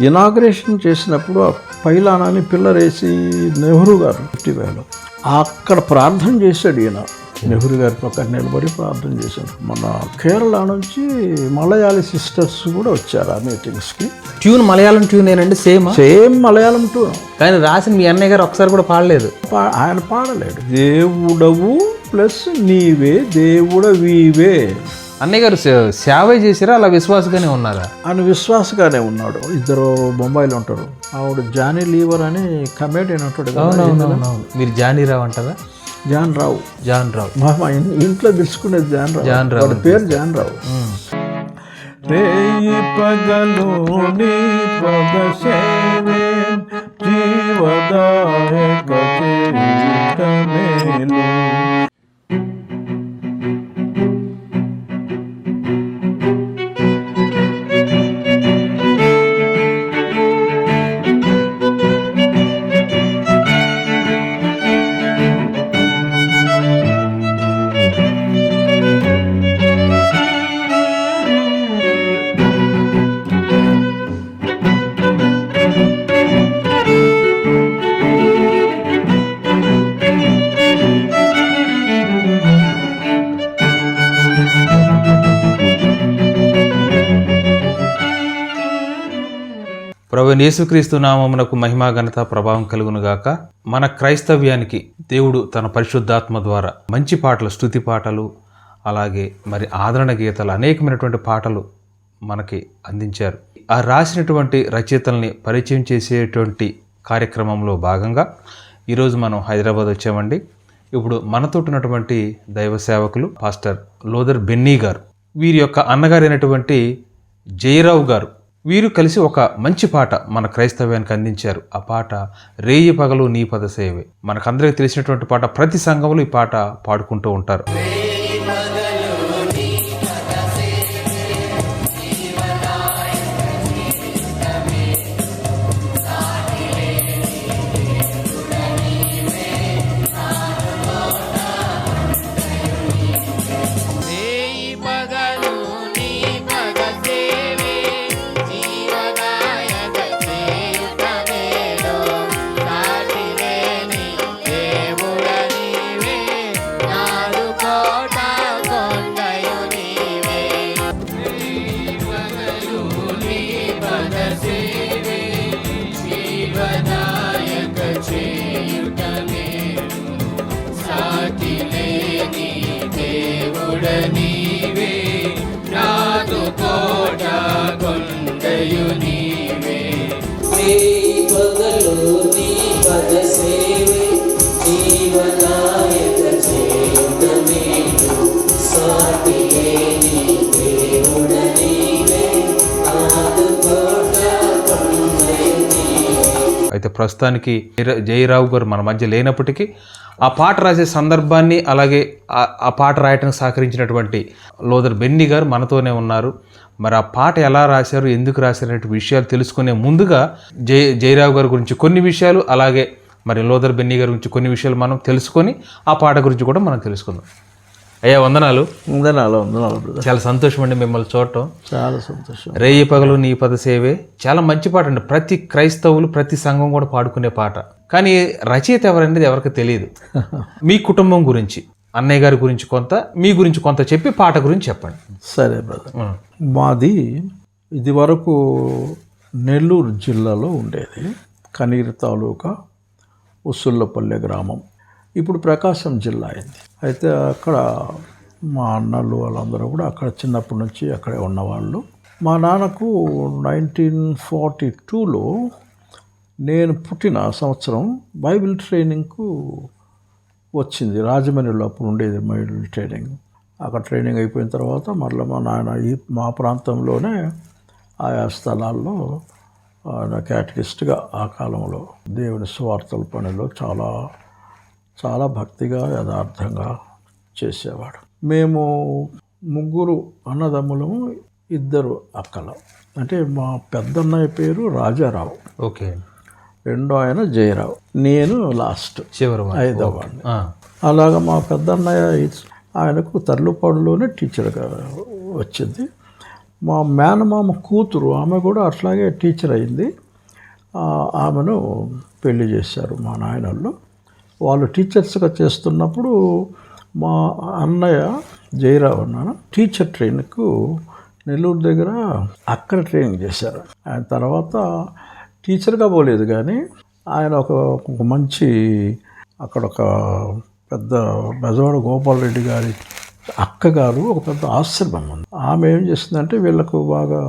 Inauguration చేసినప్పుడు ఆ పైలానాన్ని pillar వేసి నెహ్రూ గారు ఫిఫ్టీ అక్కడ ప్రార్థన చేశాడు ఈయన. నెహ్రూ గారి పక్కన నిలబడి ప్రార్థన చేశాడు. మన కేరళ నుంచి మలయాళీ సిస్టర్స్ కూడా వచ్చారు ఆ మీటింగ్స్కి. ట్యూన్ మలయాళం ట్యూన్ ఏనండి? సేమ్ సేమ్ మలయాళం టూ కానీ రాసిన మీ అన్నయ్య గారు ఒకసారి కూడా పాడలేదు. ఆయన పాడలేడు. దేవుడవు ప్లస్ నీవే దేవుడవీవే. అన్నయ్య గారు సేవ చేసిరా? అలా విశ్వాసగానే ఉన్నారా? ఆయన విశ్వాసగానే ఉన్నాడు. ఇద్దరు బొంబాయిలో ఉంటారు. ఆవిడ జానీ లీవర్ అని కమేడియన్ ఉంటాడు మీరు జానీరావు అంటారా? జాన్ రావు. జాన్ రావు. మా ఇంట్లో పిలుచుకునేది జాన్ రావు. జాన్ రావు పేరు జాన్ రావు. రేయి పగలు నీ పద సేవే ప్రభు యేసుక్రీస్తు నామమునకు మహిమా ఘనత ప్రభావం కలుగునుగాక మన క్రైస్తవ్యానికి దేవుడు తన పరిశుద్ధాత్మ ద్వారా మంచి పాటలు స్థుతి పాటలు అలాగే మరి ఆదరణ గీతాలు అనేకమైనటువంటి పాటలు మనకి అందించారు. ఆ రాసినటువంటి రచయితల్ని పరిచయం చేసేటువంటి కార్యక్రమంలో భాగంగా ఈరోజు మనం హైదరాబాద్ వచ్చామండి. ఇప్పుడు మనతో ఉన్నటువంటి దైవ సేవకులు పాస్టర్ లోదర్ బెన్నీ గారు. వీరి యొక్క అన్నగారైనటువంటి జయరావు గారు వీరు కలిసి ఒక మంచి పాట మన క్రైస్తవ్యానికి అందించారు. ఆ పాట రేయి పగలు నీ పద సేవే. మనకందరికీ తెలిసినటువంటి పాట ప్రతి సంఘంలో ఈ పాట పాడుకుంటూ ఉంటారు. అయితే ప్రస్తుతానికి జయరావు గారు మన మధ్య లేనప్పటికీ ఆ పాట రాసే సందర్భాన్ని అలాగే ఆ- పాట రాయటానికి సహకరించినటువంటి లోదర్ బెన్ని గారు మనతోనే ఉన్నారు. మరి ఆ పాట ఎలా రాశారు ఎందుకు రాశారు అనే విషయాలు తెలుసుకునే ముందుగా జయ జయరావు గారి గురించి కొన్ని విషయాలు అలాగే మరి లోదర్ బెన్ని గారి గురించి కొన్ని విషయాలు మనం తెలుసుకొని ఆ పాట గురించి కూడా మనం తెలుసుకుందాం. అయ్యా వందనాలు. వందనాలు వందనాలు బ్రదర్ చాలా సంతోషం అండి మిమ్మల్ని చూడటం. చాలా సంతోషం. రేయి పగలు నీ పద సేవే. చాలా మంచి పాట అండి. ప్రతి క్రైస్తవులు ప్రతి సంఘం కూడా పాడుకునే పాట. కానీ రచయిత ఎవరనేది ఎవరికి తెలియదు. మీ కుటుంబం గురించి అన్నయ్య గారి గురించి కొంత మీ గురించి కొంత చెప్పి పాట గురించి చెప్పండి. సరే బ్రదర్. మాది ఇది వరకు నెల్లూరు జిల్లాలో ఉండేది. కనీరు తాలూకా ఉసుల్లపల్లె గ్రామం. ఇప్పుడు ప్రకాశం జిల్లా అయింది. అయితే అక్కడ మా అన్నలు వాళ్ళందరూ కూడా అక్కడ చిన్నప్పటి నుంచి అక్కడే ఉన్నవాళ్ళు. మా నాన్నకు నైన్టీన్ ఫార్టీ టూలో నేను పుట్టిన సంవత్సరం బైబిల్ ట్రైనింగ్కు వచ్చింది. రాజమండ్రిలో అప్పుడు ఉండేది బైబిల్ ట్రైనింగ్. అక్కడ ట్రైనింగ్ అయిపోయిన తర్వాత మరలా మా నాయన ఈ మా ప్రాంతంలోనే ఆయా స్థలాల్లో ఆయన క్యాటగిస్ట్గా ఆ కాలంలో దేవుని స్వార్థల పనిలో చాలా చాలా భక్తిగా యథార్థంగా చేసేవాడు. మేము ముగ్గురు అన్నదమ్ములము ఇద్దరు అక్కలు. అంటే మా పెద్దన్నయ్య పేరు రాజారావు. ఓకే. రెండో ఆయన జయరావు. నేను లాస్ట్ చివరి మాట. ఐదవ వాడిని. ఆ, అలాగ మా పెద్దన్నయ్య ఆయనకు తర్లుపాడులోనే టీచర్గా వచ్చింది. మా మేనమామ కూతురు ఆమె కూడా అట్లాగే టీచర్ అయింది. ఆమెను పెళ్ళి చేశారు మా నాయనళ్ళు. వాళ్ళు టీచర్స్గా చేస్తున్నప్పుడు మా అన్నయ్య జయరావు అన్న టీచర్ ట్రైన్కు నెల్లూరు దగ్గర అక్కడ ట్రైనింగ్ చేశారు. ఆయన తర్వాత టీచర్గా పోలేదు కానీ ఆయన ఒక ఒక మంచి అక్కడ ఒక పెద్ద బెజవాడ గోపాల్ రెడ్డి గారి అక్కగారు ఒక పెద్ద ఆశ్రమం ఉంది. ఆమె ఏం చేసిందంటే వీళ్ళకు బాగా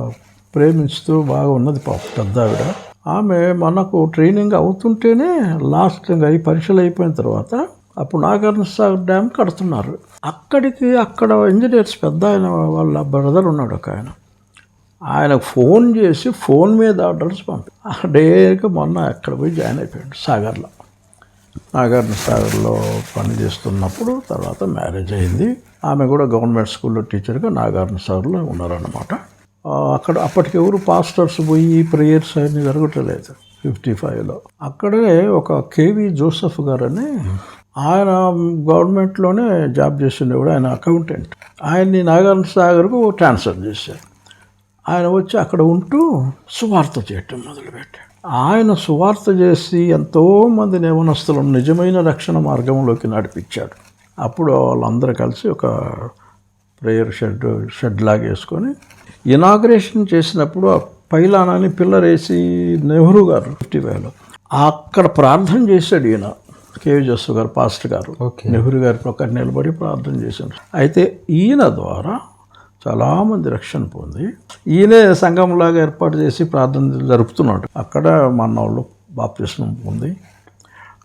ప్రేమిస్తూ బాగా ఉన్నది పాప పెద్ద ఆవిడ ఆమె మనకు ట్రైనింగ్ అవుతుంటేనే లాస్ట్ ఇంకా ఈ పరీక్షలు అయిపోయిన తర్వాత అప్పుడు నాగార్జున సాగర్ డ్యామ్ కడుతున్నారు. అక్కడికి అక్కడ ఇంజనీర్స్ పెద్ద ఆయన వాళ్ళ బ్రదర్ ఉన్నాడు ఒక ఆయన. ఆయనకు ఫోన్ చేసి ఫోన్ మీద ఆర్డర్స్ పంపి డైరెక్ట్గా మొన్న అక్కడ పోయి జాయిన్ అయిపోయాడు సాగర్లో. నాగార్జున సాగర్లో పని చేస్తున్నప్పుడు తర్వాత మ్యారేజ్ అయింది. ఆమె కూడా గవర్నమెంట్ స్కూల్లో టీచర్గా నాగార్జున సాగర్లో ఉన్నారన్నమాట. అక్కడ అప్పటికి ఎవరు పాస్టర్స్ పోయి ప్రేయర్స్ అన్ని జరగటలేదు ఫిఫ్టీ ఫైవ్లో. అక్కడే ఒక కేవి జోసెఫ్ గారని ఆయన గవర్నమెంట్లోనే జాబ్ చేసిండేవాడు ఆయన అకౌంటెంట్. ఆయన్ని నాగార్జున సాగర్కు ట్రాన్స్ఫర్ చేశారు. ఆయన వచ్చి అక్కడ ఉంటూ సువార్త చేయటం మొదలుపెట్టాడు. ఆయన సువార్త చేసి ఎంతోమంది నేమనస్తులను నిజమైన రక్షణ మార్గంలోకి నడిపించాడు. అప్పుడు వాళ్ళందరూ కలిసి ఒక ప్రేయర్ షెడ్ షెడ్ లాగా వేసుకొని ఇనాగ్రేషన్ చేసినప్పుడు ఆ పైలానాన్ని పిల్లర్ వేసి నెహ్రూ గారు ఫిఫ్టీ ఫైవ్లో అక్కడ ప్రార్థన చేశాడు ఈయన కేవీ జస్సు గారు పాస్టర్ గారు. నెహ్రూ గారి పక్కన నిలబడి ప్రార్థన చేశారు అయితే ఈయన ద్వారా చాలామంది రక్షణ పొంది ఈయనే సంఘంలాగా ఏర్పాటు చేసి ప్రార్థన జరుపుతున్నాడు. అక్కడ మన వాళ్ళు బాప్తిస్మం పొంది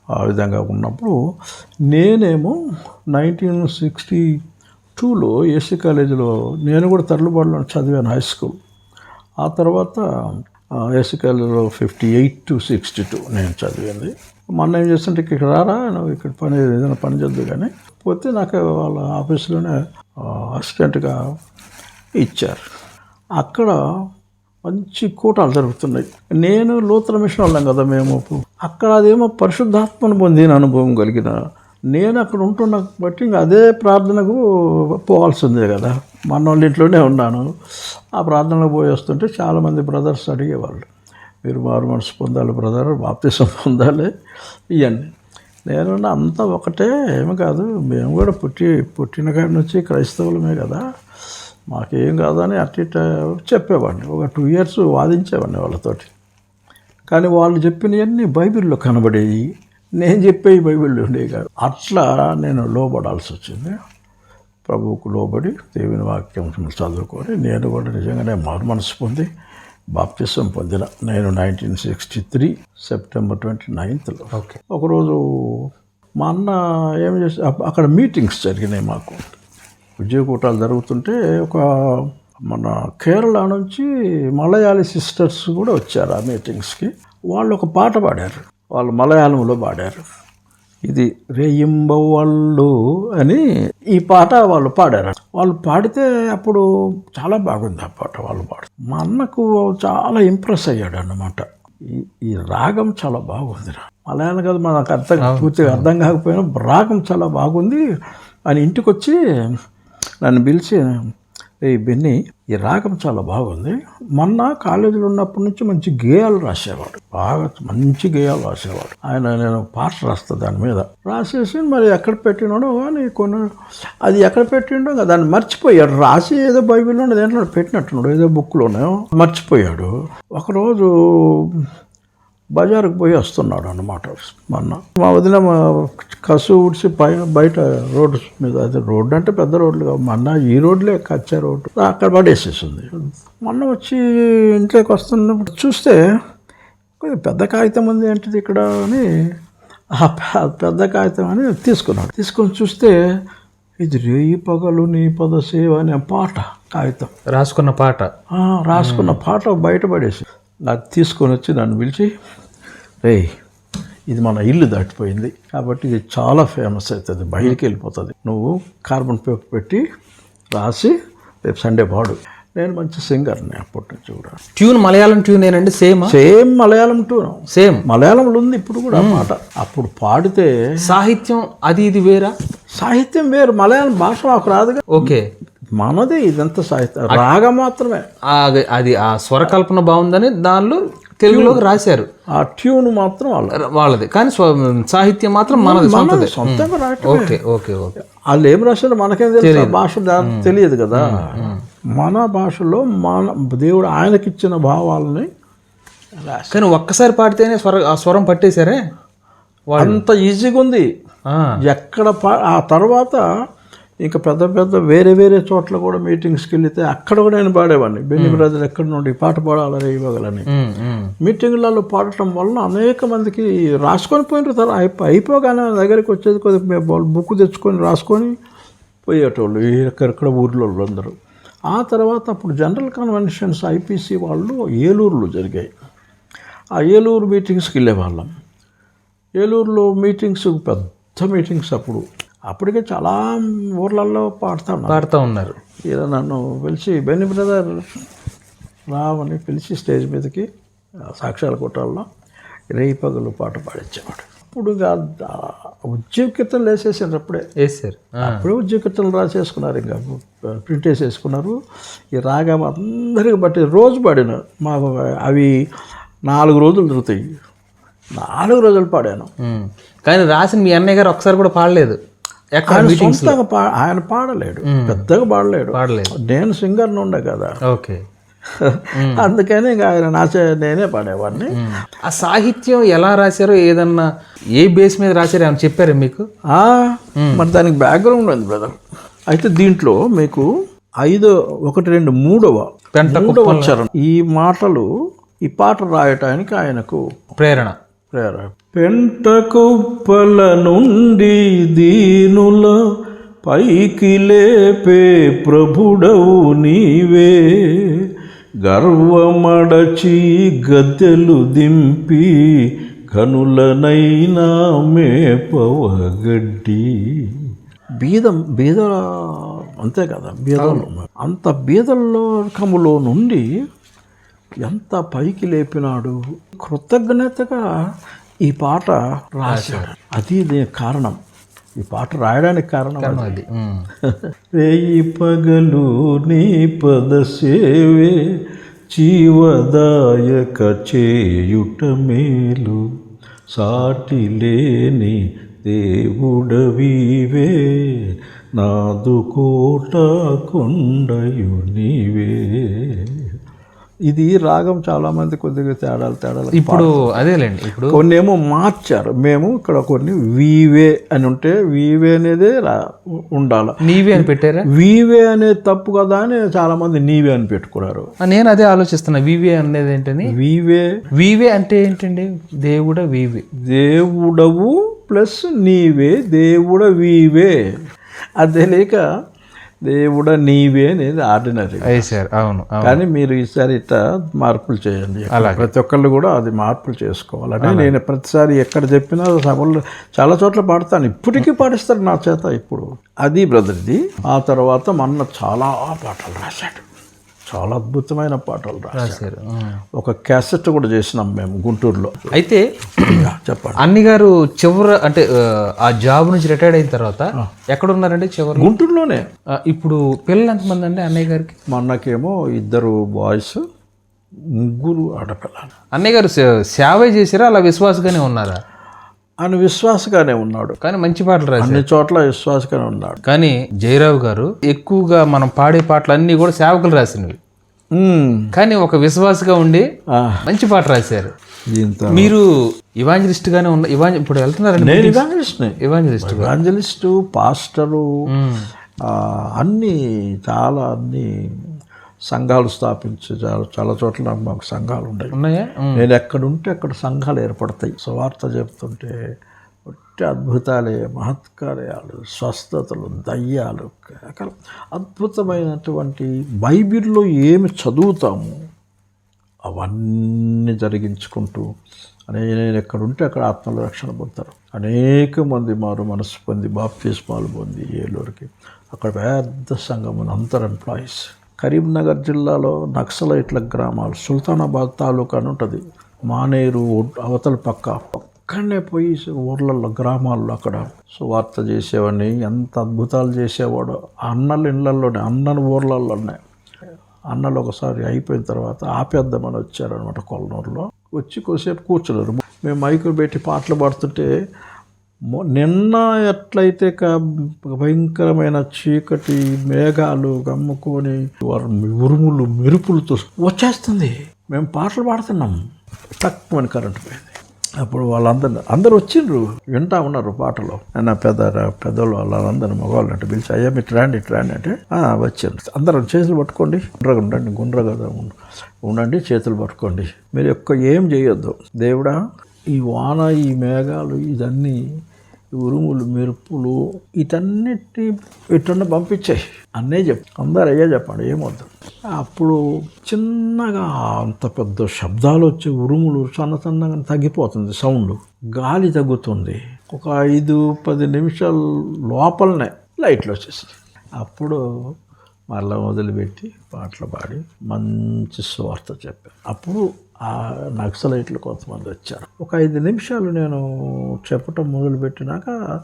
ఆ విధంగా ఉన్నప్పుడు నేనేమో నైన్టీన్ సిక్స్టీ టూలో ఏసీ కాలేజీలో నేను కూడా తరలిబాటులో చదివాను హై స్కూల్ ఆ తర్వాత ఏసీ కాలేజీలో fifty eight to sixty two నేను చదివింది. మొన్న ఏం చేస్తుంటే ఇక్కడ రారా నువ్వు ఇక్కడ పని ఏదైనా పని చేద్దు కానీ. పోతే నాకు వాళ్ళ ఆఫీస్లోనే అసిస్టెంట్గా ఇచ్చారు. అక్కడ మంచి కూటాలు జరుగుతున్నాయి. నేను లోతుల మిషన్ వాళ్ళం కదా మేము. అక్కడ అదేమో పరిశుద్ధాత్మను పొందిన అనుభవం కలిగిన నేను అక్కడ ఉంటున్న బట్టి ఇంకా అదే ప్రార్థనకు పోవాల్సిందే కదా. మన వాళ్ళ ఇంట్లోనే ఉన్నాను. ఆ ప్రార్థనకు పోయి వస్తుంటే చాలామంది బ్రదర్స్ అడిగేవాళ్ళు. మీరు మారు మనసు పొందాలి బ్రదర్ బాప్తిసం పొందాలి ఇవన్నీ నేను అంతా ఒకటే ఏమి కాదు మేము కూడా పుట్టి పుట్టిన కాడి నుంచి క్రైస్తవులమే కదా. మాకేం కాదని అట్టి ఇట్ట చెప్పేవాడిని. ఒక టూ ఇయర్స్ వాదించేవాడిని వాళ్ళతోటి. కానీ వాళ్ళు చెప్పినవన్నీ బైబిల్లో కనబడేవి నేను చెప్పేవి బైబిల్లో ఉండేవి కాదు. అట్లా నేను లోబడాల్సి వచ్చింది. ప్రభువుకు లోబడి దేవుని వాక్యం చదువుకొని నేను కూడా నిజంగానే మారు మనసు పొంది బాప్తిసం పొందిన. నేను nineteen sixty three September twenty నైన్త్లో okay. ఒకరోజు మా అన్న ఏం చేసి అక్కడ మీటింగ్స్ జరిగినాయి మాకు. ఉద్యోగకూటాలు జరుగుతుంటే ఒక మన కేరళ నుంచి మలయాళీ సిస్టర్స్ కూడా వచ్చారు ఆ మీటింగ్స్కి. వాళ్ళు ఒక పాట పాడారు. వాళ్ళు మలయాళంలో పాడారు. ఇది రేయింబవళ్ళు అని ఈ పాట వాళ్ళు పాడారు. వాళ్ళు పాడితే అప్పుడు చాలా బాగుంది ఆ పాట వాళ్ళు పాడు. మా అన్నకు చాలా ఇంప్రెస్ అయ్యాడు అన్నమాట ఈ ఈ రాగం చాలా బాగుంది మలయాళం కాదు మనకు అర్థం పూర్తిగా అర్థం కాకపోయినా రాగం చాలా బాగుంది అని ఇంటికి వచ్చి నన్ను పిలిచి ఏ బెన్ని ఈ రాగం చాలా బాగుంది. మొన్న కాలేజీలో ఉన్నప్పటి నుంచి మంచి గేయాలు రాసేవాడు. బాగా మంచి గేయాలు రాసేవాడు. ఆయన నేను పాట రాస్తా దాని మీద. రాసేసి మరి ఎక్కడ పెట్టినాడో కానీ కొన్ని అది ఎక్కడ పెట్టిండో దాన్ని మర్చిపోయాడు. రాసి ఏదో బైబిల్లో దేంట్లో పెట్టినట్టున్నాడు. ఏదో బుక్లోనే మర్చిపోయాడు. ఒకరోజు బజారుకు పోయి వస్తున్నాడు అన్నమాట. మొన్న మా వదిన కసు ఊడ్చి పైన బయట రోడ్డు మీద అదే రోడ్డు అంటే పెద్ద రోడ్లు కావు. మొన్న ఈ రోడ్లే కచ్చా రోడ్డు. అక్కడ పడేసేసింది. మొన్న వచ్చి ఇంట్లోకి వస్తున్నప్పుడు చూస్తే కొద్దిగా పెద్ద కాగితం ఉంది ఏంటిది ఇక్కడ అని ఆ పెద్ద కాగితం అని తీసుకున్నాడు. తీసుకొని చూస్తే ఇది రేయి పగలు నీ పద సేవ అనే పాట కాగితం. రాసుకున్న పాట. రాసుకున్న పాట బయటపడేసి నాకు తీసుకొని వచ్చి నన్ను పిలిచి రే ఇది మన ఇల్లు దాటిపోయింది. కాబట్టి ఇది చాలా ఫేమస్ అవుతుంది బయటికి వెళ్ళిపోతుంది. నువ్వు కార్బన్ పేపర్ పెట్టి రాసి రేపు సండే పాడు. నేను మంచి సింగర్ని అప్పటి నుంచి కూడా. ట్యూన్ మలయాళం ట్యూన్ ఏనండి? Same? Same Malayalam tune same? మలయాళంలో ఉంది ఇప్పుడు కూడా పాట. అప్పుడు పాడితే సాహిత్యం అది ఇది వేరా? సాహిత్యం వేరు మలయాళం భాష మాకు రాదుగా ఓకే. మనదే ఇదంతా సాహిత్యం రాగం మాత్రమే. ఆ- అది ఆ స్వరకల్పన బాగుందని దానిలో తెలుగులోకి రాశారు. ఆ ట్యూన్ మాత్రం వాళ్ళ వాళ్ళది. కానీ సాహిత్యం మాత్రం మనది సొంతది సొంతంగా రాయటం ఓకే ఓకే ఓకే. వాళ్ళు ఏం రాశారో మనకేం తెలుసు ఆ భాష తెలియదు కదా. మన భాషలో మన దేవుడు ఆయనకిచ్చిన భావాలని. కానీ ఒక్కసారి పాడితేనే స్వర ఆ స్వరం పట్టేశారే? అంత ఈజీగా ఉంది ఎక్కడ పా- ఆ తర్వాత ఇంకా పెద్ద పెద్ద వేరే వేరే చోట్ల కూడా మీటింగ్స్కి వెళితే అక్కడ కూడా నేను పాడేవాడిని. బెన్ని బ్రదర్ ఎక్కడి నుండి పాట పాడాలని ఇవ్వగలని. మీటింగ్లలో పాడటం వలన అనేక మందికి రాసుకొని పోయిన తర్వాత అయిపో అయిపోగానే దగ్గరికి వచ్చేది కొద్దిగా బుక్ తెచ్చుకొని రాసుకొని పోయేటోళ్ళు. ఈ ఎక్కడెక్కడ ఊర్లో అందరూ. ఆ తర్వాత అప్పుడు జనరల్ కన్వెన్షన్స్ ఐపీసీ వాళ్ళు ఏలూరులో జరిగాయి. ఆ ఏలూరు మీటింగ్స్కి వెళ్ళేవాళ్ళం. ఏలూరులో మీటింగ్స్ పెద్ద మీటింగ్స్ అప్పుడు. అప్పటికే చాలా ఊర్లలో పాడుతాను పాడుతూ ఉన్నారు. ఈయన నన్ను పిలిచి బెన్ని బ్రదర్ రావని పిలిచి స్టేజ్ మీదకి ఆ సాక్ష్యాల కొట్టాల్లో రేయి పగలు పాట పాడించేవాడు అప్పుడు ఇక ఆ ఉద్యోగ కీర్తనలు వేసేసారు అప్పుడే వేసారు అప్పుడే ఉద్యోగ కీర్తనలు రాసేసుకున్నారు ఇంకా ప్రింట్ వేసేసుకున్నారు. ఈ రాగం అందరికి బట్టి రోజు పాడిన మా అవి నాలుగు రోజులు తిరుగుతాయి. నాలుగు రోజులు పాడాను. కానీ రాసిన మీ అన్నయ్య గారు ఒకసారి కూడా పాడలేదు. సొంతంగా పా ఆయన పాడలేడు. పెద్దగా పాడలేడు. పాడలేదు. నేను సింగర్ని ఉండే కదా. ఓకే. అందుకని ఇంకా ఆయన నాచే నేనే పాడేవాడిని. ఆ సాహిత్యం ఎలా రాశారో ఏదన్నా ఏ బేస్ మీద రాశారో ఏమైనా చెప్పారా మీకు? మరి దానికి బ్యాక్గ్రౌండ్ ఉంది బ్రదర్. అయితే దీంట్లో మీకు ఐదో ఒకటి రెండు మూడవ పెంట మూడవ ఈ మాటలు ఈ పాట రాయటానికి ఆయనకు ప్రేరణ. పెంట కుప్పల నుండి దీనుల పైకి లేపే ప్రభుడవు నీవే. గర్వమడచి గద్దెలు దింపి కనులనైనా మేపవగడ్డి. బీదం బీద అంతే కదా బీదలు. అంత బీదలోకములో నుండి ఎంత పైకి లేపినాడు. కృతజ్ఞతగా ఈ పాట రాశాడు. అది కారణం. ఈ పాట రాయడానికి కారణం అది. రేయి పగలు నీ పద సేవే జీవదాయక చేయుట మేలు. సాటి లేని దేవుడవివే నాదు కోట కొండయు నీవే. ఇది రాగం చాలా మంది కొద్దిగా తేడాలు తేడాలు. ఇప్పుడు అదేలేండి ఇప్పుడు కొన్ని ఏమో మార్చారు. మేము ఇక్కడ కొన్ని వీవే అని ఉంటే వీవే అనేదే రా ఉండాలి. నీవే అని పెట్టారా? వీవే అనేది తప్పు కదా అని చాలా మంది నీవే అని పెట్టుకున్నారు. నేను అదే ఆలోచిస్తున్నా. వివే అనేది ఏంటని? వీవే. వివే అంటే ఏంటండి? దేవుడ వివే. దేవుడవు ప్లస్ నీవే దేవుడ వీవే. అది తెలియక దేవుడ నీవే అనేది ఆర్డినరీ. వేసారు అవును అవును. కానీ మీరు ఈసారి ఇట్లా మార్పులు చేయండి. ప్రతి ఒక్కళ్ళు కూడా అది మార్పులు చేసుకోవాలని నేను ప్రతిసారి ఎక్కడ చెప్పినా సభల్లో చాలా చోట్ల పాడతాను. ఇప్పటికీ పాడిస్తారు నా చేత ఇప్పుడు. అది బ్రదర్ది ఆ తర్వాత మొన్న చాలా పాటలు రాశాడు. చాలా అద్భుతమైన పాటలు రాశారు. ఒక క్యాసెట్ కూడా చేసినాం మేము గుంటూరులో. అయితే చెప్పండి. అన్ని గారు చివర అంటే ఆ, జాబ్ నుంచి రిటైర్డ్ అయిన తర్వాత ఎక్కడ ఉన్నారండి చివరి గుంటూరులోనే. ఇప్పుడు పిల్లలు ఎంతమంది అండి అన్నయ్య గారికి? మొన్నకేమో ఇద్దరు బాయ్స్ ముగ్గురు ఆడపిల్లలు. అన్నయ్య గారు సేవ చేసారా అలా విశ్వాసగానే ఉన్నారా? ఆయన విశ్వాసగానే ఉన్నాడు. కానీ మంచి పాటలు రాశారు అన్ని చోట్ల విశ్వాసగానే ఉన్నాడు. కానీ జయరావు గారు ఎక్కువగా మనం పాడే పాటలు అన్నీ కూడా సేవకులు రాసినవి. కానీ ఒక విశ్వాసగా ఉండి మంచి పాట రాశారు. మీరు ఇవాంజలిస్ట్ గానే ఉన్న ఇవాంజ ఇప్పుడు వెళ్తున్నారండి నేను ఇవాంజలిస్ట్ని. ఇవాంజలిస్ట్ ఇవాంజలిస్టు పాస్టరు ఆ, అన్ని చాలా అన్ని సంఘాలు స్థాపించి చాలా చాలా చోట్ల నాకు మాకు సంఘాలు ఉన్నాయి? ఉన్నాయా. నేను ఎక్కడుంటే అక్కడ సంఘాలు ఏర్పడతాయి. సువార్త చెప్తుంటే ఒట్టి అద్భుతాలే మహత్కార్యాలు స్వస్థతలు దయ్యాలు రకరకాల అద్భుతమైనటువంటి బైబిల్లో ఏమి చదువుతాము? అవన్నీ జరిగించుకుంటూ అనే నేను ఎక్కడుంటే అక్కడ ఆత్మల రక్షణ పొందుతారు. అనేక మంది మారు మనసు పొంది బాప్తిస్మాలు పొంది ఏలూరుకి. అక్కడ పెద్ద సంఘం అందరు ఎంప్లాయీస్ కరీంనగర్ జిల్లాలో నక్సలైట్ల గ్రామాలు సుల్తానాబాద్ తాలూకా అని ఉంటుంది. మానేరు అవతల పక్క అక్కడనే పోయి ఊర్లలో గ్రామాల్లో అక్కడ సువార్త చేసేవాడిని ఎంత అద్భుతాలు చేసేవాడు. అన్నల ఇళ్ళల్లోనే అన్నల ఊర్లలోనే అన్నలు ఒకసారి అయిపోయిన తర్వాత ఆపేద్దామని వచ్చారనమాట కొల్లనూరులో వచ్చి కొద్దిసేపు కూర్చున్నారు. మేము మైకులు పెట్టి పాటలు పాడుతుంటే నిన్న ఎట్లయితే క- భయంకరమైన చీకటి మేఘాలు గమ్ముకొని వారు ఉరుములు మెరుపులతో వచ్చేస్తుంది. మేము పాటలు పాడుతున్నాం. తక్కువని కరెంట్ పోయింది. అప్పుడు వాళ్ళందరూ అందరూ వచ్చిండ్రు. వింటా ఉన్నారు పాటలు. నా పెద్ద పెద్దలు వాళ్ళందరూ మగవాళ్ళు అంటే పిలిచి అయ్యా మీరు ట్రాండి ట్రాండి అంటే "ఆ, వచ్చారు. అందరం చేతులు పట్టుకోండి. గుండ్రగా ఉండండి గుండ్రగా ఉండండి చేతులు పట్టుకోండి. మీరు ఎక్కువ ఏం చేయొద్దు. దేవుడా ఈ వాన ఈ మేఘాలు ఇదన్నీ ఉరుములు మెరుపులు వీటన్నిటిని ఇట్లా పంపించాయి. అన్నే చెప్పు అందరు అయ్యే చెప్పండి ఏమొద్దు. అప్పుడు చిన్నగా అంత పెద్ద శబ్దాలు వచ్చే ఉరుములు సన్న సన్నగా తగ్గిపోతుంది సౌండ్. గాలి తగ్గుతుంది. ఒక ఐదు పది నిమిషాల లోపలనే లైట్లు వచ్చేసాయి అప్పుడు మళ్ళీ మొదలుపెట్టి పాటలు పాడి మంచి స్వార్థ చెప్పాను అప్పుడు ఆ నక్సలైట్లు కొంతమంది వచ్చారు ఒక ఐదు నిమిషాలు నేను చెప్పటం మొదలుపెట్టినాక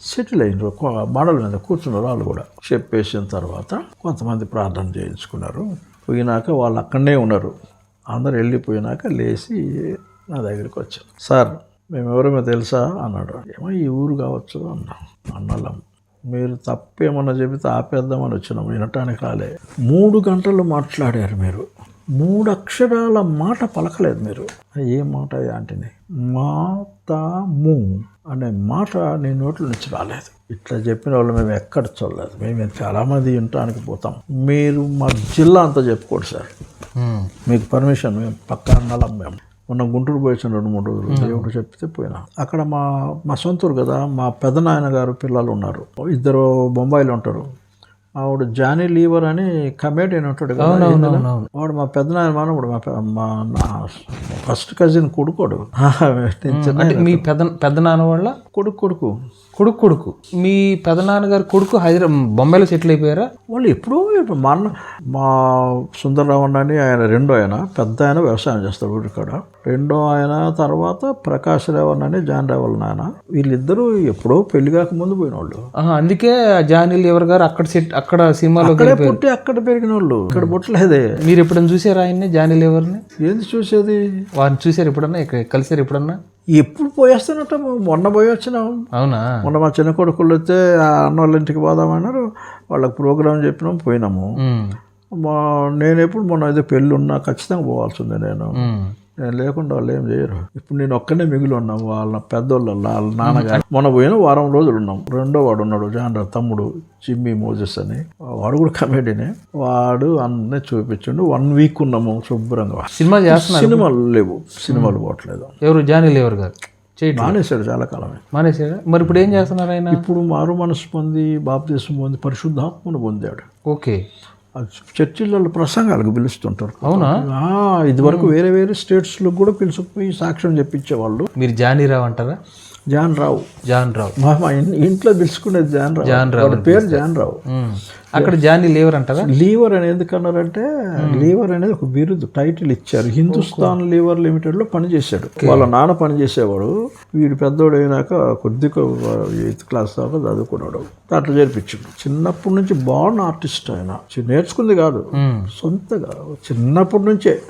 సెటిల్ అయినరు. ఒక మడల మీద కూర్చున్నారు వాళ్ళు కూడా చెప్పేసిన తర్వాత కొంతమంది ప్రార్థన చేయించుకున్నారు. పోయినాక వాళ్ళు అక్కడనే ఉన్నారు. అందరు వెళ్ళిపోయినాక లేచి నా దగ్గరికి వచ్చారు. సార్ మేము ఎవరేమో తెలుసా? అన్నాడు. ఏమో ఈ ఊరు కావచ్చు అన్నా. అన్నలం. మీరు తప్పేమన్నా చెబితే ఆపేద్దామని వచ్చినాం. వినటానికి రాలే. మూడు గంటలు మాట్లాడారు మీరు. మూడు అక్షరాల మాట పలకలేదు మీరు. ఏ మాట ఆంటీని మాతాము అనే మాట నీ నోట్ల నుంచి రాలేదు. ఇట్లా చెప్పిన వాళ్ళు మేము ఎక్కడ చూడలేదు. మేము చాలామంది వినటానికి పోతాం. మీరు మా జిల్లా అంతా చెప్పుకోండి సార్. మీకు పర్మిషన్ మేము పక్క అన్నలం మేము మొన్న గుంటూరు పోయించిన రెండు మూడు రోజులు. దేవుడు చెప్తే పోయినా. అక్కడ మా మా సొంతూరు కదా మా పెదనాయన గారు పిల్లలు ఉన్నారు. ఇద్దరు బొంబాయిలో ఉంటారు. ఆవిడ జానీ లీవర్ అని కమేడియన్ ఉంటాడు. వాడు మా పెదనాయన మనవడు మా మా ఫస్ట్ కజిన్ కొడుకోడు మీ పెద్ద పెద్ద నాన్న వాళ్ళ? కొడుకు కొడుకు. కొడుకు కొడుకు. మీ పెద్ద నాన్నగారి కొడుకు హైదరాబాద్ బొంబాయిలో సెటిల్ అయిపోయారా? వాళ్ళు ఎప్పుడూ ఇప్పుడు మా అన్న మా సుందరరామన్ అని ఆయన రెండో ఆయన పెద్ద ఆయన వ్యవసాయం చేస్తాడు ఊరి కాడ. రెండో ఆయన తర్వాత ప్రకాష్ రేవన్ అని జాన్ రేవల్ నాయన వీళ్ళిద్దరూ ఎప్పుడో పెళ్ళి కాకముందు పోయిన వాళ్ళు అందుకే జానీ లివర్ గారు అక్కడ సెట్ అక్కడ సినిమాలో పుట్టి అక్కడ పెరిగిన వాళ్ళు ఇక్కడ పుట్టలేదే. మీరు ఎప్పుడైనా చూసారా ఆయన్ని జానీ లివర్ని ఏంది చూసేది? వారిని చూసారు ఎప్పుడన్నా? ఇక్కడ కలిసారు ఎప్పుడన్నా? ఎప్పుడు పోయేస్తానట మొన్న పోయి వచ్చినాం అవునా? మొన్న మా చిన్న కొడుకులు ఆ అన్న వాళ్ళ ఇంటికి పోదామన్నారు. వాళ్ళకి ప్రోగ్రామ్ చెప్పినాం పోయినాము. మా నేను ఎప్పుడు మొన్న ఏదో పెళ్ళి ఉన్నా ఖచ్చితంగా పోవాల్సిందే నేను. నేను లేకుండా వాళ్ళు ఏం చేయరు. ఇప్పుడు నేను ఒక్కనే మిగిలి ఉన్నాం వాళ్ళ పెద్దోళ్ళు వాళ్ళ నాన్నగారు. మొన్న పోయిన వారం రోజులు ఉన్నాం. రెండో వాడు ఉన్నాడు జాన్ తమ్ముడు చిమ్మి మోజెస్ అని. వాడు కూడా కమెడీనే వాడు అన్నీ చూపించిండు. వన్ వీక్ ఉన్నాము శుభ్రంగా. సినిమా చేస్తున్నారు? సినిమాలు లేవు. సినిమాలు పోవట్లేదు. ఎవరు? జానీ లివర్ గారు మానేశాడు చాలా కాలమే. మానేసారా మరి ఇప్పుడు ఏం చేస్తున్నారు ఆయన? ఇప్పుడు మారు మనసు పొంది బాప్తీసం పొంది పరిశుద్ధాత్మను పొందాడు. ఓకే. చర్చిలలో ప్రసంగాలకు పిలుస్తుంటారు. అవునా? ఆ, ఇదివరకు వేరే వేరే స్టేట్స్లో కూడా పిలుచుకుపోయి సాక్ష్యం చెప్పించేవాళ్ళు. మీరు జానీ రావు అంటారా? జాన్ రావు. జాన్ రావు. మా ఇంట్లో పిలుచుకునేది జాన్ రావు. జాన్ రావు పేరు జాన్ రావు. అక్కడ జానీ లివర్ అంటారా? లీవర్ అనేది ఎందుకన్నారంటే లీవర్ అనేది ఒక బిరుదు టైటిల్ ఇచ్చారు. హిందుస్థాన్ లీవర్ లిమిటెడ్లో పనిచేశాడు వాళ్ళ నాన్న పనిచేసేవాడు. వీడు పెద్దోడు అయినాక కొద్దిగా ఎయిత్ క్లాస్ దాకా చదువుకున్నాడు. అట్లా చేర్పించాడు చిన్నప్పటి నుంచి బాగున్న ఆర్టిస్ట్ ఆయన. నేర్చుకుంది కాదు. సొంతగా చిన్నప్పటి నుంచే.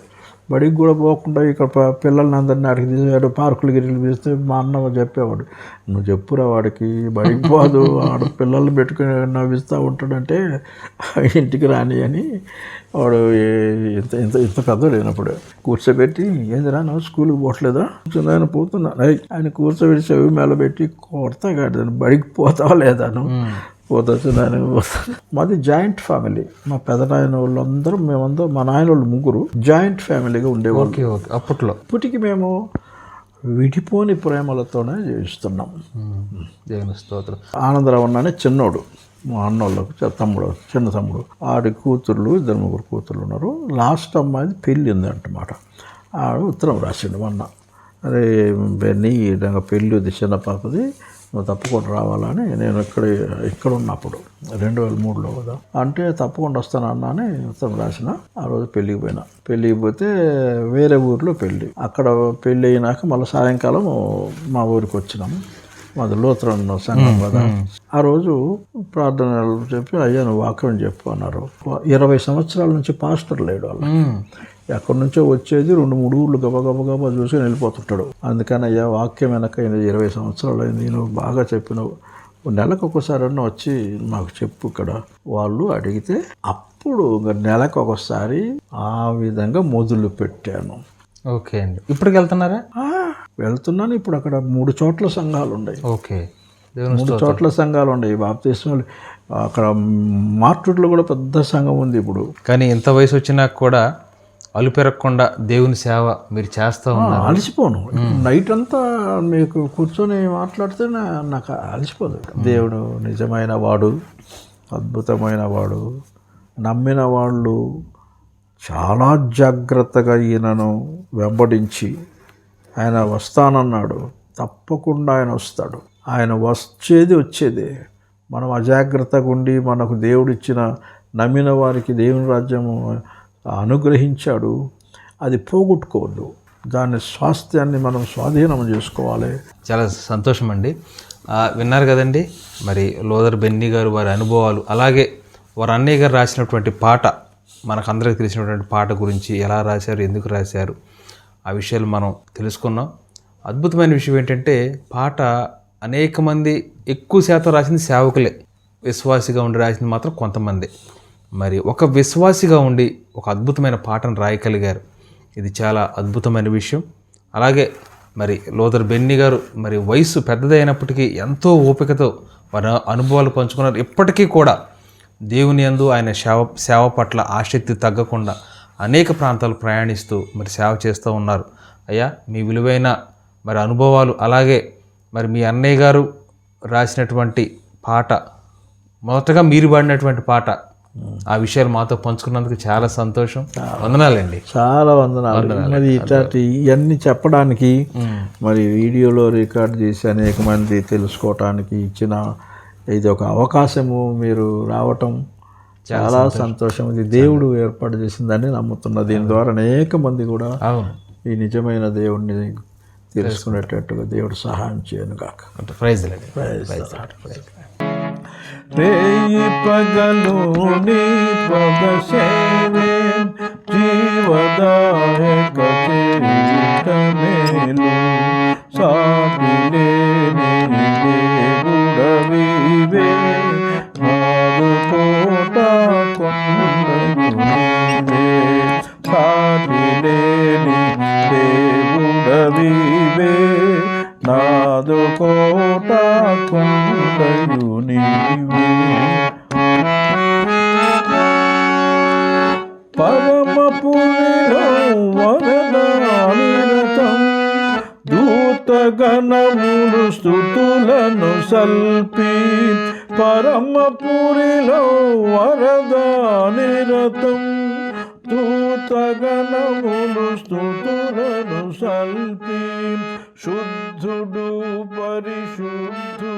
బడికి కూడా పోకుండా ఇక్కడ పిల్లల్ని అందరినీ అడిగి తీసాడు పార్కులు గిరిలు తీస్తే మా అన్న చెప్పేవాడు నువ్వు చెప్పురా వాడికి బడికి పోదు వాడు పిల్లల్ని పెట్టుకుని నవ్విస్తూ ఉంటాడంటే ఇంటికి రాని అని వాడు ఇంత ఇంత ఇంత పెద్ద లేనప్పుడు కూర్చోబెట్టి ఏందిరా నువ్వు స్కూల్కి పోవట్లేదా ఆయన పోతున్నా. ఆయన కూర్చోబెట్టి చెవి మేళ పెట్టి కొడతా కాదు బడికి పోతావా లేదా నువ్వు? పోతొచ్చు నాయన మాది జాయింట్ ఫ్యామిలీ. మా పెద్ద నాయన వాళ్ళందరూ మేమందరం మా నాయన వాళ్ళు ముగ్గురు జాయింట్ ఫ్యామిలీగా ఉండేవాళ్ళు. Okay okay. అప్పట్లో. ఇప్పటికి మేము విడిపోని ప్రేమలతోనే జీవిస్తున్నాం. దేవుని స్తోత్రం. ఆనందరావు అన్ననే చిన్నోడు. మా అన్నోళ్ళకు చె- తమ్ముడు చిన్న తమ్ముడు. ఆడి కూతుర్లు ఇద్దరు ముగ్గురు కూతుర్లు ఉన్నారు. లాస్ట్ అమ్మాయిది పెళ్ళి ఉంది అంటమాట ఆడు ఉత్తరం రాసిండు మొన్న అరే ఈ విధంగా పెళ్ళి ఉంది చిన్న పాపది. తప్పకుండా రావాలని నేను ఇక్కడ ఇక్కడ ఉన్నప్పుడు. రెండు వేల మూడులో కదా. అంటే తప్పకుండా వస్తానన్నా అని ఉత్తరం రాసిన. ఆ రోజు పెళ్ళికి పోయినా. పెళ్ళికి పోతే వేరే ఊర్లో పెళ్ళి. అక్కడ పెళ్ళి అయినాక మళ్ళీ సాయంకాలం మా ఊరికి వచ్చినాము మాది లోత్రం సంఘం కదా. ఆ రోజు ప్రార్థనలు చెప్పి అయ్యా నువ్వు వాక్యం చెప్పు అన్నారు. ఇరవై సంవత్సరాల నుంచి పాస్టర్ లేడు వాళ్ళు. ఎక్కడి నుంచో వచ్చేది రెండు మూడు ఊళ్ళు గబ గబ గబ చూసి వెళ్ళిపోతుంటాడు. అందుకని అయ్యా వాక్యం వెనక ఇరవై సంవత్సరాలు అయింది. నువ్వు బాగా చెప్పినావు నెలకు ఒకసారి వచ్చి మాకు చెప్పు ఇక్కడ. వాళ్ళు అడిగితే అప్పుడు నెలకు ఒకసారి ఆ విధంగా మొదలు పెట్టాను. ఓకే అండి. ఇప్పటికి వెళ్తున్నారా? వెళ్తున్నాను. ఇప్పుడు అక్కడ మూడు చోట్ల సంఘాలు ఉన్నాయి. ఓకే. మూడు చోట్ల సంఘాలు ఉన్నాయి. బాప్తీసం అక్కడ మార్టుట్లో కూడా పెద్ద సంఘం ఉంది ఇప్పుడు. కానీ ఇంత వయసు వచ్చినా కూడా అలుపెరగకుండా దేవుని సేవ మీరు చేస్తూ ఉన్నారు. అలసిపోను. నైట్ అంతా మీకు కూర్చొని మాట్లాడితే నాకు అలసిపోదు. దేవుడు నిజమైన వాడు అద్భుతమైన వాడు నమ్మిన వాళ్ళు చాలా జాగ్రత్తగా ఈయనను వెంబడించి ఆయన వస్తానన్నాడు. తప్పకుండా ఆయన వస్తాడు. ఆయన వచ్చేది వచ్చేదే. మనం అజాగ్రత్తగా ఉండి మనకు దేవుడిచ్చిన నమ్మిన వారికి దేవుని రాజ్యము అనుగ్రహించాడు. అది పోగొట్టుకోవద్దు. దాని స్వాస్థ్యాన్ని మనం స్వాధీనం చేసుకోవాలి. చాలా సంతోషం అండి విన్నారు కదండి మరి లోదర్ బెన్నీ గారు వారి అనుభవాలు అలాగే వారి అన్నయ్య గారు రాసినటువంటి పాట మనకు తెలిసినటువంటి పాట గురించి ఎలా రాశారు ఎందుకు రాశారు ఆ విషయాలు మనం తెలుసుకున్నాం. అద్భుతమైన విషయం ఏంటంటే పాట అనేక మంది ఎక్కువ శాతం రాసింది సేవకులే. విశ్వాసిగా ఉండి రాసింది మాత్రం కొంతమంది. మరి ఒక విశ్వాసిగా ఉండి ఒక అద్భుతమైన పాటను రాయగలిగారు. ఇది చాలా అద్భుతమైన విషయం. అలాగే మరి లోదర్ బెన్ని గారు మరి వయసు పెద్దదైనప్పటికీ ఎంతో ఓపికతో వారి అనుభవాలు పంచుకున్నారు. ఇప్పటికీ కూడా దేవుని యందు ఆయన సేవ సేవ పట్ల ఆసక్తి తగ్గకుండా అనేక ప్రాంతాలు ప్రయాణిస్తూ మరి సేవ చేస్తూ ఉన్నారు. అయ్యా మీ విలువైన మరి అనుభవాలు అలాగే మరి మీ అన్నయ్య గారు రాసినటువంటి పాట మొదటగా మీరు పాడినటువంటి పాట ఆ విషయాలు మాతో పంచుకున్నందుకు చాలా సంతోషం. వందనాలండి. చాలా వందనాలు. మరి ఇట్లాంటి ఇవన్నీ చెప్పడానికి మరి వీడియోలో రికార్డ్ చేసి అనేక మంది తెలుసుకోవటానికి ఇచ్చిన ఇది ఒక అవకాశము. మీరు రావటం చాలా సంతోషం. ఇది దేవుడు ఏర్పాటు చేసిందని నమ్ముతున్నా దీని ద్వారా అనేక మంది కూడా ఈ నిజమైన దేవుడిని తెలుసుకునేటట్టుగా దేవుడు సహాయం చేయను కాక ప్రైజ్ లేండి. రేయి పగలు నీ పద సేవే జీవదాయక చేయుట మేలు